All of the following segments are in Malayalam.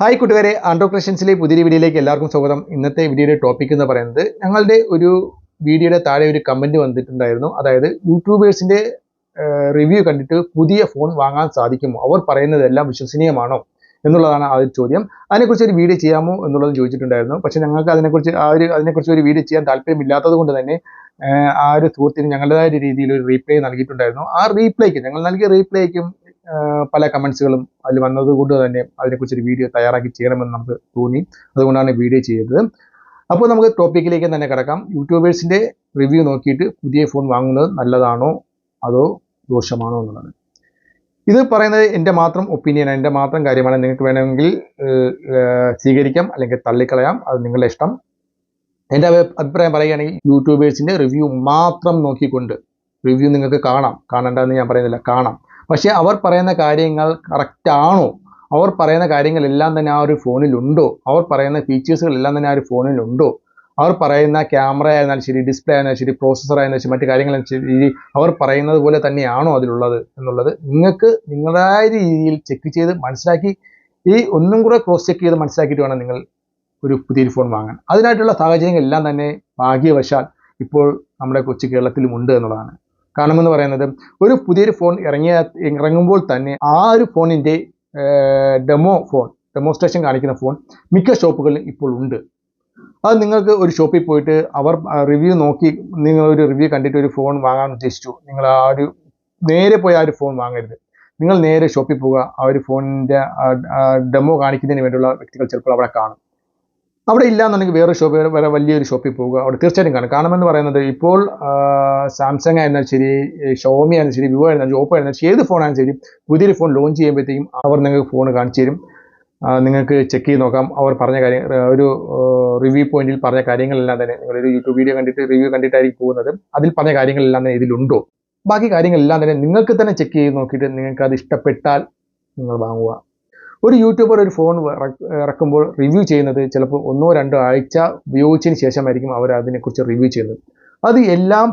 ഹായ് കൂട്ടുകാരെ. ആൻഡ്രോ ക്രിസ്ത്യൻസിലെ പുതിയ വീഡിയോയിലേക്ക് എല്ലാവർക്കും സ്വാഗതം. ഇന്നത്തെ വീഡിയോയുടെ ടോപ്പിക് എന്ന് പറയുന്നത് ഞങ്ങളുടെ ഒരു വീഡിയോയുടെ താഴെ ഒരു കമന്റ് വന്നിട്ടുണ്ടായിരുന്നു. അതായത് യൂട്യൂബേഴ്സിന്റെ റിവ്യൂ കണ്ടിട്ട് പുതിയ ഫോൺ വാങ്ങാൻ സാധിക്കുമോ? അവർ പറയുന്നതെല്ലാം വിശ്വസനീയമാണോ എന്നുള്ളതാണ് ആ ഒരു ചോദ്യം. അതിനെക്കുറിച്ച് ഒരു വീഡിയോ ചെയ്യാമോ എന്നുള്ളത് ചോദിച്ചിട്ടുണ്ടായിരുന്നു. പക്ഷേ ഞങ്ങൾക്ക് അതിനെക്കുറിച്ച് ആ ഒരു അതിനെക്കുറിച്ച് ഒരു വീഡിയോ ചെയ്യാൻ താല്പര്യമില്ലാത്തത് കൊണ്ട് തന്നെ ആ ഒരു സുഹൃത്തിന് ഞങ്ങളുടേതായ രീതിയിൽ ഒരു റീപ്ലൈ നൽകിയിട്ടുണ്ടായിരുന്നു. ആ റീപ്ലൈക്ക് ഞങ്ങൾ നൽകിയ റീപ്ലൈക്കും പല കമൻസുകളും അതിൽ വന്നതുകൊണ്ട് തന്നെ അതിനെക്കുറിച്ച് ഒരു വീഡിയോ തയ്യാറാക്കി ചെയ്യണമെന്ന് നമുക്ക് തോന്നി. അതുകൊണ്ടാണ് വീഡിയോ ചെയ്തത്. അപ്പോൾ നമുക്ക് ടോപ്പിക്കിലേക്ക് തന്നെ കിടക്കാം. യൂട്യൂബേഴ്സിന്റെ റിവ്യൂ നോക്കിയിട്ട് പുതിയ ഫോൺ വാങ്ങുന്നത് നല്ലതാണോ? അതോ ദോഷമാണോ എന്നുള്ളത് ഇത് പറയുന്നത് എന്റെ മാത്രം ഒപ്പീനിയൻ എന്റെ മാത്രം കാര്യമാണ്. നിങ്ങൾക്ക് വേണമെങ്കിൽ സ്വീകരിക്കാം അല്ലെങ്കിൽ തള്ളിക്കളയാം. അത് നിങ്ങളുടെ ഇഷ്ടം. എന്റെ അഭിപ്രായം പറയുകയാണെങ്കിൽ യൂട്യൂബേഴ്സിന്റെ റിവ്യൂ മാത്രം നോക്കിക്കൊണ്ട് റിവ്യൂ നിങ്ങൾക്ക് കാണാം. കാണണ്ടെന്ന് ഞാൻ പറയുന്നില്ല. കാണാം. പക്ഷേ അവർ പറയുന്ന കാര്യങ്ങൾ കറക്റ്റ് ആണോ? അവർ പറയുന്ന കാര്യങ്ങളെല്ലാം തന്നെ ആ ഒരു ഫോണിലുണ്ടോ? അവർ പറയുന്ന ഫീച്ചേഴ്സുകളെല്ലാം തന്നെ ആ ഒരു ഫോണിലുണ്ടോ? അവർ പറയുന്ന ക്യാമറ ആയിരുന്നാൽ ശരി ഡിസ്പ്ലേ ആയാലും ശരി പ്രോസസ്സർ ആയാലും ശരി മറ്റു കാര്യങ്ങളും ശരി അവർ പറയുന്നത് പോലെ തന്നെയാണോ അതിലുള്ളത് എന്നുള്ളത് നിങ്ങൾക്ക് നിങ്ങളുടേതായ രീതിയിൽ ചെക്ക് ചെയ്ത് മനസ്സിലാക്കി ഈ ഒന്നും കൂടെ ക്രോസ് ചെക്ക് ചെയ്ത് മനസ്സിലാക്കിയിട്ട് വേണം നിങ്ങൾ ഒരു പുതിയൊരു ഫോൺ വാങ്ങാൻ. അതിനായിട്ടുള്ള സാഹചര്യങ്ങളെല്ലാം തന്നെ ഭാഗ്യവശാൽ ഇപ്പോൾ നമ്മുടെ കൊച്ചു കേരളത്തിലും ഉണ്ട് എന്നുള്ളതാണ്. കാരണം എന്ന് പറയുന്നത് ഒരു പുതിയൊരു ഫോൺ ഇറങ്ങിയ ഇറങ്ങുമ്പോൾ തന്നെ ആ ഒരു ഫോണിന്റെ ഡെമോ ഫോൺ ഡെമോസ്ട്രേഷൻ കാണിക്കുന്ന ഫോൺ മിക്ക ഷോപ്പുകളിലും ഇപ്പോൾ ഉണ്ട്. അത് നിങ്ങൾക്ക് ഒരു ഷോപ്പിൽ പോയിട്ട് അവർ റിവ്യൂ നോക്കി നിങ്ങൾ ഒരു റിവ്യൂ കണ്ടിട്ട് ഒരു ഫോൺ വാങ്ങാൻ ഉദ്ദേശിച്ചു നിങ്ങൾ ആ ഒരു നേരെ പോയി ആ ഒരു ഫോൺ വാങ്ങരുത്. നിങ്ങൾ നേരെ ഷോപ്പിൽ പോവുക ആ ഒരു ഫോണിന്റെ ഡെമോ കാണിക്കുന്നതിന് വേണ്ടിയുള്ള വ്യക്തികൾ ചിലപ്പോൾ അവിടെ കാണും. അവിടെ ഇല്ല എന്നുണ്ടെങ്കിൽ വേറെ ഷോപ്പ് വേറെ വലിയൊരു ഷോപ്പിൽ പോവുക അവിടെ തീർച്ചയായിട്ടും കാണും. കാരണമെന്ന് പറയുന്നത് ഇപ്പോൾ സാംസങ് ആയിരുന്നാലും ശരി ഷോമി ആയിരുന്നാലും ശരി വിവോ ആയിരുന്നാലും ഓപ്പോ ആയിരുന്നാലും ഏത് ഫോണായാലും ശരി പുതിയൊരു ഫോൺ ലോഞ്ച് ചെയ്യുമ്പോഴത്തേക്കും അവർ നിങ്ങൾക്ക് ഫോൺ കാണിച്ചു തരും. നിങ്ങൾക്ക് ചെക്ക് ചെയ്ത് നോക്കാം. അവർ പറഞ്ഞ കാര്യം ഒരു റിവ്യൂ പോയിന്റിൽ പറഞ്ഞ കാര്യങ്ങളെല്ലാം തന്നെ. നിങ്ങളൊരു യൂട്യൂബ് വീഡിയോ കണ്ടിട്ട് റിവ്യൂ കണ്ടിട്ടായിരിക്കും പോകുന്നത്. അതിൽ പറഞ്ഞ കാര്യങ്ങളെല്ലാം തന്നെ ഇതിലുണ്ടോ? ബാക്കി കാര്യങ്ങളെല്ലാം തന്നെ നിങ്ങൾക്ക് തന്നെ ചെക്ക് ചെയ്ത് നോക്കിയിട്ട് നിങ്ങൾക്ക് അത് ഇഷ്ടപ്പെട്ടാൽ നിങ്ങൾ വാങ്ങുക. ഒരു യൂട്യൂബർ ഒരു ഫോൺ ഇറക്കുമ്പോൾ റിവ്യൂ ചെയ്യുന്നത് ചിലപ്പോൾ ഒന്നോ രണ്ടോ ആഴ്ച ഉപയോഗിച്ചതിന് ശേഷമായിരിക്കും അവർ അതിനെക്കുറിച്ച് റിവ്യൂ ചെയ്യുന്നത്. അത് എല്ലാം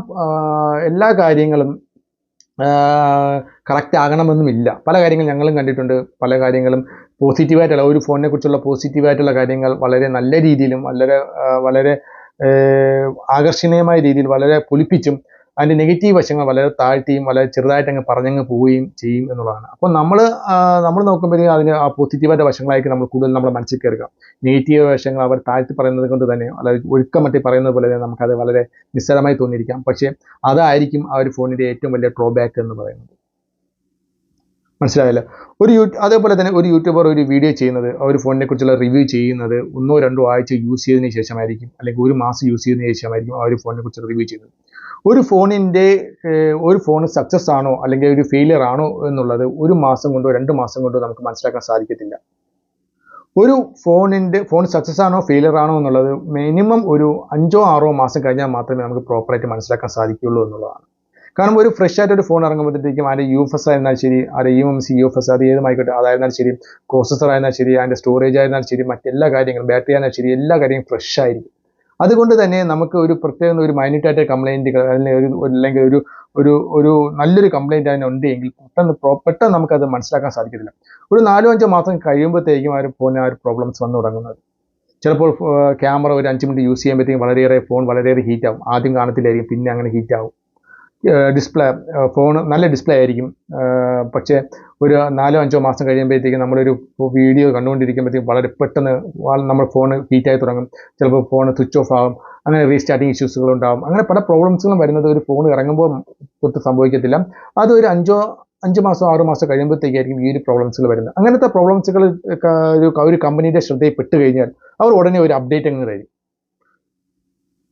എല്ലാ കാര്യങ്ങളും കറക്റ്റ് ആകണമെന്നുമില്ല. പല കാര്യങ്ങൾ ഞങ്ങളും കണ്ടിട്ടുണ്ട്. പല കാര്യങ്ങളും പോസിറ്റീവായിട്ടുള്ള ഒരു ഫോണിനെ കുറിച്ചുള്ള പോസിറ്റീവായിട്ടുള്ള കാര്യങ്ങൾ വളരെ നല്ല രീതിയിലും വളരെ വളരെ ആകർഷണീയമായ രീതിയിൽ വളരെ പൊലിപ്പിച്ചും അതിന്റെ നെഗറ്റീവ് വശങ്ങൾ വളരെ താഴ്ത്തിയും വളരെ ചെറുതായിട്ട് അങ്ങ് പറഞ്ഞങ്ങ് പോവുകയും ചെയ്യും എന്നുള്ളതാണ്. അപ്പോൾ നമ്മൾ നമ്മൾ നോക്കുമ്പോഴത്തേക്കും അതിന് ആ പോസിറ്റീവായിട്ട് വശങ്ങളായിരിക്കും നമ്മൾ കൂടുതൽ നമ്മുടെ മനസ്സിൽ കയറുക. നെഗറ്റീവ് വശങ്ങൾ അവർ താഴ്ത്തി പറയുന്നത് കൊണ്ട് തന്നെ അതായത് ഒഴുക്കം മറ്റി പറയുന്നത് പോലെ തന്നെ നമുക്കത് വളരെ നിസ്സാരമായി തോന്നിയിരിക്കാം. പക്ഷേ അതായിരിക്കും ആ ഒരു ഫോണിന്റെ ഏറ്റവും വലിയ ഡ്രോബാക്ക് എന്ന് പറയുന്നത്. മനസ്സിലായല്ലോ? ഒരു യൂ അതേപോലെ തന്നെ ഒരു യൂട്യൂബർ ഒരു വീഡിയോ ചെയ്യുന്നത് ഒരു ഫോണിനെ കുറിച്ചുള്ള റിവ്യൂ ചെയ്യുന്നത് ഒന്നോ രണ്ടോ ആഴ്ച യൂസ് ചെയ്തതിന് ശേഷമായിരിക്കും അല്ലെങ്കിൽ ഒരു മാസം യൂസ് ചെയ്തതിന് ശേഷമായിരിക്കും ആ ഒരു ഫോണിനെ കുറിച്ച് റിവ്യൂ ചെയ്യുന്നത്. ഒരു ഫോണിന്റെ ഒരു ഫോൺ സക്സസ് ആണോ അല്ലെങ്കിൽ ഒരു ഫെയിലിയർ ആണോ എന്നുള്ളത് ഒരു മാസം കൊണ്ടോ രണ്ട് മാസം കൊണ്ടോ നമുക്ക് മനസ്സിലാക്കാൻ സാധിക്കത്തില്ല. ഒരു ഫോണിന്റെ ഫോൺ സക്സസ് ആണോ ഫെയിലിയർ ആണോ എന്നുള്ളത് മിനിമം ഒരു അഞ്ചോ ആറോ മാസം കഴിഞ്ഞാൽ മാത്രമേ നമുക്ക് പ്രോപ്പറായിട്ട് മനസ്സിലാക്കാൻ സാധിക്കുകയുള്ളൂ എന്നുള്ളതാണ്. കാരണം ഒരു ഫ്രഷ് ആയിട്ട് ഒരു ഫോൺ ഇറങ്ങുമ്പോഴത്തേക്കും അതിന്റെ യു എഫ് എസ് ആയിരുന്നാൽ ശരി അതിന്റെ U M C U F S അത് ഏതുമായിക്കോട്ടെ അതായിരുന്നാൽ ശരി പ്രോസസ്സർ ആയിരുന്നാൽ ശരി അതിന്റെ സ്റ്റോറേജ് ആയിരുന്നാൽ ശരി മറ്റെല്ലാ കാര്യങ്ങളും ബാറ്ററി ആയിരുന്നാൽ ശരി എല്ലാ കാര്യങ്ങളും ഫ്രഷ് ആയിരിക്കും. അതുകൊണ്ട് തന്നെ നമുക്ക് ഒരു പ്രത്യേക ഒരു മൈന്യൂട്ടായിട്ട് കംപ്ലൈന്റ് അല്ലെങ്കിൽ ഒരു അല്ലെങ്കിൽ ഒരു ഒരു ഒരു നല്ലൊരു കംപ്ലൈന്റ് അതിനുണ്ട് എങ്കിൽ പെട്ടെന്ന് പെട്ടെന്ന് നമുക്കത് മനസ്സിലാക്കാൻ സാധിക്കത്തില്ല. ഒരു നാലോ അഞ്ചോ മാസം കഴിയുമ്പോഴത്തേക്കും ആ ഒരു ഫോണിന് ആ ഒരു പ്രോബ്ലംസ് വന്നു തുടങ്ങുന്നത്. ചിലപ്പോൾ ക്യാമറ ഒരു അഞ്ച് മിനിറ്റ് യൂസ് ചെയ്യുമ്പോഴത്തേക്കും വളരെയേറെ ഫോൺ വളരെയേറെ ഹീറ്റാവും ആദ്യം കാണത്തില്ലായിരിക്കും. പിന്നെ അങ്ങനെ ഹീറ്റ് ആവും. ഡിസ്പ്ലേ ഫോൺ നല്ല ഡിസ്പ്ലേ ആയിരിക്കും. പക്ഷേ ഒരു നാലോ അഞ്ചോ മാസം കഴിയുമ്പോഴത്തേക്കും നമ്മളൊരു വീഡിയോ കണ്ടുകൊണ്ടിരിക്കുമ്പോഴത്തേക്കും വളരെ പെട്ടെന്ന് നമ്മൾ ഫോൺ ഹീറ്റായി തുടങ്ങും. ചിലപ്പോൾ ഫോൺ സ്വിച്ച് ഓഫ് ആകും അങ്ങനെ റീസ്റ്റാർട്ടിങ് ഇഷ്യൂസുകൾ ഉണ്ടാകും അങ്ങനെ പല പ്രോബ്ലംസുകളും വരുന്നത് ഒരു ഫോൺ ഇറങ്ങുമ്പോൾ തൊട്ട് സംഭവിക്കത്തില്ല. അതൊരു അഞ്ചോ അഞ്ച് മാസം ആറ് മാസം കഴിയുമ്പോഴത്തേക്കായിരിക്കും ഈ ഒരു പ്രോബ്ലംസുകൾ വരുന്നത്. അങ്ങനത്തെ പ്രോബ്ലംസുകൾ ഒരു കമ്പനിയുടെ ശ്രദ്ധയിൽ പെട്ട് കഴിഞ്ഞാൽ അവർ ഉടനെ ഒരു അപ്ഡേറ്റ് അങ്ങ് തരും.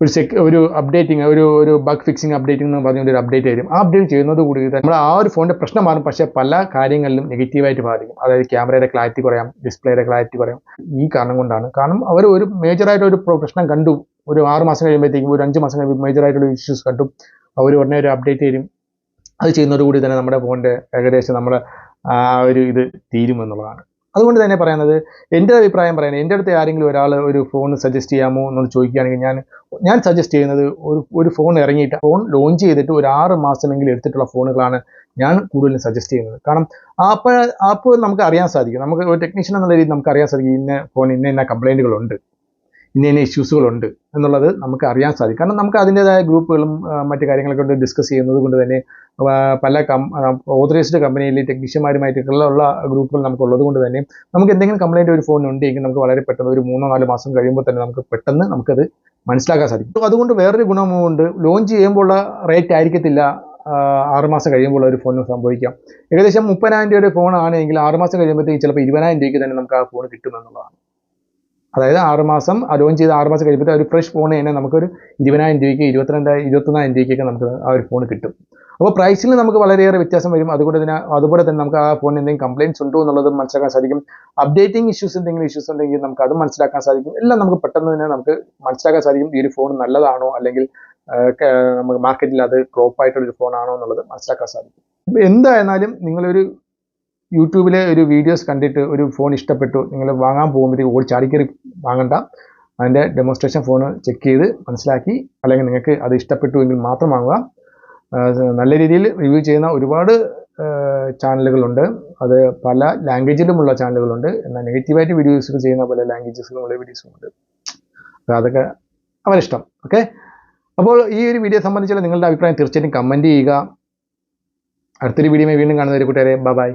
ഒരു സെക് ഒരു അപ്ഡേറ്റിംഗ് ഒരു ഒരു ബഗ് ഫിക്സിംഗ് അപ്ഡേറ്റിംഗ് എന്ന് പറഞ്ഞുകൊണ്ട് ഒരു അപ്ഡേറ്റ് വരും. ആ അപ്ഡേറ്റ് ചെയ്യുന്നത് കൂടി നമ്മൾ ആ ഒരു ഫോണിന്റെ പ്രശ്നം മാറും. പക്ഷേ പല കാര്യങ്ങളിലും നെഗറ്റീവായിട്ട് ബാധിക്കും. അതായത് ക്യാമറയുടെ ക്ലാരിറ്റി കുറയാം ഡിസ്പ്ലേയുടെ ക്ലാരിറ്റി കുറയാം. ഈ കാരണം കൊണ്ടാണ്. കാരണം അവർ ഒരു മേജറായിട്ട് ഒരു പ്രശ്നം കണ്ടു. ഒരു ആറ് മാസം കഴിയുമ്പോഴത്തേക്കും ഒരു അഞ്ച് മാസം കഴിയുമ്പോൾ മേജറായിട്ടുള്ള ഇഷ്യൂസ് കണ്ടു. അവർ ഉടനെ ഒരു അപ്ഡേറ്റ് തരും. അത് ചെയ്യുന്നതോടുകൂടി തന്നെ നമ്മുടെ ഫോണിന്റെ ഏകദേശം നമ്മുടെ ആ ഒരു ഇത് തീരും എന്നുള്ളതാണ്. അതുകൊണ്ട് തന്നെ പറയുന്നത് എന്റെ അഭിപ്രായം പറയുന്നത് എന്റെ അടുത്ത് ആരെങ്കിലും ഒരാൾ ഒരു ഫോൺ സജസ്റ്റ് ചെയ്യാമോ എന്നൊന്ന് ചോദിക്കുകയാണെങ്കിൽ ഞാൻ ഞാൻ സജസ്റ്റ് ചെയ്യുന്നത് ഒരു ഒരു ഫോൺ ഇറങ്ങിയിട്ട് ഫോൺ ലോഞ്ച് ചെയ്തിട്ട് ഒരു ആറ് മാസമെങ്കിലും എടുത്തിട്ടുള്ള ഫോണുകളാണ് ഞാൻ കൂടുതലും സജസ്റ്റ് ചെയ്യുന്നത്. കാരണം ആപ്പ് ആപ്പ് നമുക്ക് അറിയാൻ സാധിക്കും. നമുക്ക് ഒരു ടെക്നീഷ്യൻ എന്നുള്ള രീതിയിൽ നമുക്ക് അറിയാൻ സാധിക്കും ഇന്ന ഫോൺ ഇന്ന ഇന്ന കംപ്ലൈന്റുകളുണ്ട് ഇന്ന ഇന്ന ഇഷ്യൂസുകളുണ്ട് എന്നുള്ളത് നമുക്ക് അറിയാൻ സാധിക്കും. കാരണം നമുക്ക് അതിന്റെതായ ഗ്രൂപ്പുകളും മറ്റു കാര്യങ്ങളൊക്കെ കൊണ്ട് ഡിസ്കസ് ചെയ്യുന്നത് കൊണ്ട് തന്നെ പല കം ഓതറൈസ്ഡ് കമ്പനിയിലെ ടെക്നീഷ്യന്മാരുമായിട്ടുള്ള ഗ്രൂപ്പുകൾ നമുക്ക് ഉള്ളത് കൊണ്ട് തന്നെ നമുക്ക് എന്തെങ്കിലും കംപ്ലൈന്റ് ഒരു ഫോൺ ഉണ്ടെങ്കിൽ നമുക്ക് വളരെ പെട്ടെന്ന് ഒരു മൂന്നോ നാലോ മാസം കഴിയുമ്പോൾ തന്നെ നമുക്ക് പെട്ടെന്ന് നമുക്കത് മനസ്സിലാക്കാൻ സാധിക്കും. അതുകൊണ്ട് വേറൊരു ഗുണമുണ്ട്. ലോഞ്ച് ചെയ്യുമ്പോൾ ഉള്ള റേറ്റ് ആയിരിക്കത്തില്ല ആറുമാസം കഴിയുമ്പോൾ ഒരു ഫോൺ സംഭവിക്കാം. ഏകദേശം മുപ്പതിനായിരം രൂപയുടെ ഫോൺ ആണെങ്കിൽ ആറുമാസം കഴിയുമ്പോഴത്തേക്ക് ചിലപ്പോൾ ഇരുപതിനായിരം രൂപയ്ക്ക് തന്നെ നമുക്ക് ആ ഫോൺ കിട്ടുമെന്നുള്ളതാണ്. അതായത് ആറുമാസം ലോഞ്ച് ചെയ്ത് ആറുമാസം കഴിയുമ്പോൾ ഒരു ഫ്രഷ് ഫോൺ തന്നെ നമുക്കൊരു ഇരുപതിനായിരം രൂപയ്ക്ക് ഇരുപത്തിരണ്ടായിരം ഇരുപത്തൊന്നായിരം രൂപയ്ക്കൊക്കെ നമുക്ക് ആ ഒരു ഫോൺ കിട്ടും. അപ്പോൾ പ്രൈസിൽ നമുക്ക് വളരെയേറെ വ്യത്യാസം വരും. അതുകൊണ്ട് തന്നെ അതുപോലെ തന്നെ നമുക്ക് ആ ഫോണിന് എന്തെങ്കിലും കംപ്ലയിൻസ് ഉണ്ടോ എന്നുള്ളത് മനസ്സിലാക്കാൻ സാധിക്കും. അപ്ഡേറ്റിംഗ് ഇഷ്യൂസ് എന്തെങ്കിലും ഇഷ്യൂസ് ഉണ്ടെങ്കിൽ നമുക്ക് അത് മനസ്സിലാക്കാൻ സാധിക്കും. എല്ലാം നമുക്ക് പെട്ടെന്ന് തന്നെ നമുക്ക് മനസ്സിലാക്കാൻ സാധിക്കും ഈ ഒരു ഫോൺ നല്ലതാണോ അല്ലെങ്കിൽ നമുക്ക് മാർക്കറ്റിൽ അത് ക്രോപ്പ് ആയിട്ടുള്ള ഒരു ഫോണാണോ എന്നുള്ളത് മനസ്സിലാക്കാൻ സാധിക്കും. എന്തായാലും നിങ്ങളൊരു യൂട്യൂബിലെ ഒരു വീഡിയോസ് കണ്ടിട്ട് ഒരു ഫോൺ ഇഷ്ടപ്പെട്ടു നിങ്ങൾ വാങ്ങാൻ പോകുമ്പോഴത്തേക്ക് ഓടി ചാടിക്കറി വാങ്ങണ്ട. അതിന്റെ ഡെമോൺസ്ട്രേഷൻ ഫോൺ ചെക്ക് ചെയ്ത് മനസ്സിലാക്കി അല്ലെങ്കിൽ നിങ്ങൾക്ക് അത് ഇഷ്ടപ്പെട്ടു എങ്കിൽ മാത്രം വാങ്ങുക. നല്ല രീതിയിൽ റിവ്യൂ ചെയ്യുന്ന ഒരുപാട് ചാനലുകളുണ്ട് അത് പല ലാംഗ്വേജിലുമുള്ള ചാനലുകളുണ്ട് എന്നാൽ നെഗറ്റീവായിട്ട് വീഡിയോസ് ചെയ്യുന്ന പല ലാംഗ്വേജസിലുമുള്ള വീഡിയോസും ഉണ്ട് അതൊക്കെ അവരിഷ്ടം. ഓക്കെ അപ്പോൾ ഈ ഒരു വീഡിയോ സംബന്ധിച്ചുള്ള നിങ്ങളുടെ അഭിപ്രായം തീർച്ചയായിട്ടും കമന്റ് ചെയ്യുക. അടുത്തൊരു വീഡിയോ വീണ്ടും കാണുന്നവരെ കൂട്ടുകാരെ ബൈ